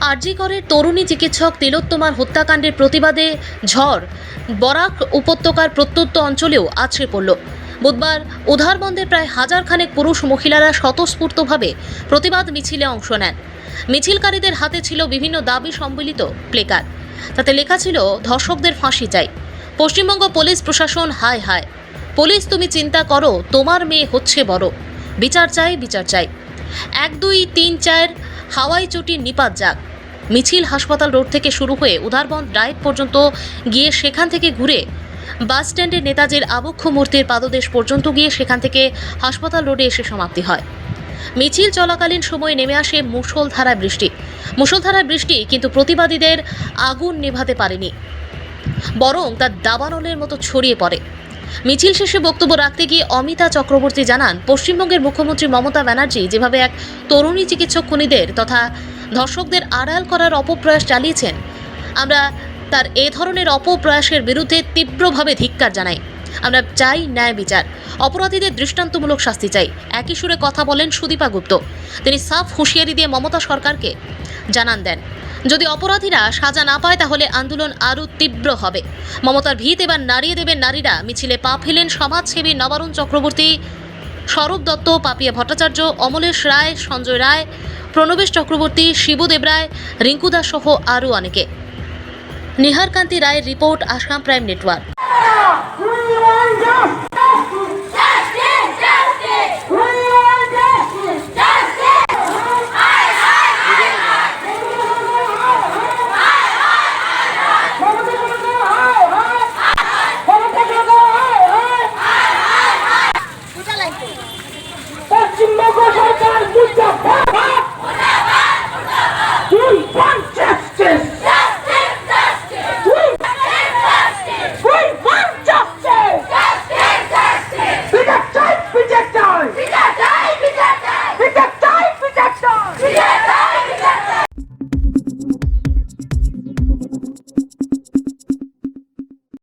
আরজিকরের তরুণী চিকিৎসক তিলোত্তমার হত্যাকাণ্ডের প্রতিবাদে ঝড়। বরাক উপত্যকার প্রত্যন্ত অঞ্চলেও আছড়ে পড়ল। বুধবার উধারবন্দের প্রায় হাজার খানেক পুরুষ মহিলারা স্বতঃস্ফূর্তভাবে প্রতিবাদ মিছিলে অংশ নেন। মিছিলকারীদের হাতে ছিল বিভিন্ন দাবি সম্বলিত প্লেকার তাতে লেখা ছিল, ধর্ষকদের ফাঁসি চাই। পশ্চিমবঙ্গ পুলিশ প্রশাসন, হায় হায়। পুলিশ, তুমি চিন্তা করো, তোমার মেয়ে হচ্ছে বড়। বিচার চাই বিচার চাই। এক, দুই, তিন, চার, হাওয়াই চটি নিপাত যাক। মিছিল হাসপাতাল রোড থেকে শুরু হয়ে উধারবন্দ ডায়েট পর্যন্ত গিয়ে সেখান থেকে ঘুরে বাস স্ট্যান্ডের নেতাজির আবক্ষ মূর্তির পাদদেশ পর্যন্ত গিয়ে সেখান থেকে হাসপাতাল রোডে এসে সমাপ্তি হয়। মিছিল চলাকালীন সময়ে নেমে আসে মুষলধারায় বৃষ্টি। মুষলধারায় বৃষ্টি কিন্তু প্রতিবাদীদের আগুন নেভাতে পারেনি। বরং তার দাবানলের মতো ছড়িয়ে পড়ে। মিছিল শেষে বক্তব্য রাখতে গিয়ে অমিতা চক্রবর্তী জানান, পশ্চিমবঙ্গের মুখ্যমন্ত্রী মমতা ব্যানার্জি যেভাবে এক তরুণী চিকিৎসক খুনিদের তথা ধর্ষকদের আড়াল করার অপপ্রয়াস চালিয়েছেন। আমরা তার এ ধরনের অপপ্রয়াসের বিরুদ্ধে তীব্রভাবে ধিক্কার জানাই। আমরা চাই ন্যায় বিচার। অপরাধীদের দৃষ্টান্তমূলক শাস্তি চাই। একই সুরে কথা বলেন সুদীপা গুপ্ত। তিনি সাফ হুঁশিয়ারি দিয়ে মমতা সরকারকে জানান দেন। যদি অপরাধীরা সাজা না পায় তাহলে আন্দোলন আরও তীব্র হবে। মমতার ভিত এবার নাড়িয়ে দেবেন নারীরা। মিছিলে পা ফেলেন সমাজসেবী নবারুণ চক্রবর্তী স্বরূপ দত্ত, পাপিয়া ভট্টাচার্য, অমলেশ রায়, সঞ্জয় রায়, প্রণবেশ চক্রবর্তী শিবুদেব রায়, রিঙ্কু দাস সহ আরও অনেকে। নিহারকান্তি রায়ের রিপোর্ট আসাম প্রাইম নেটওয়ার্ক।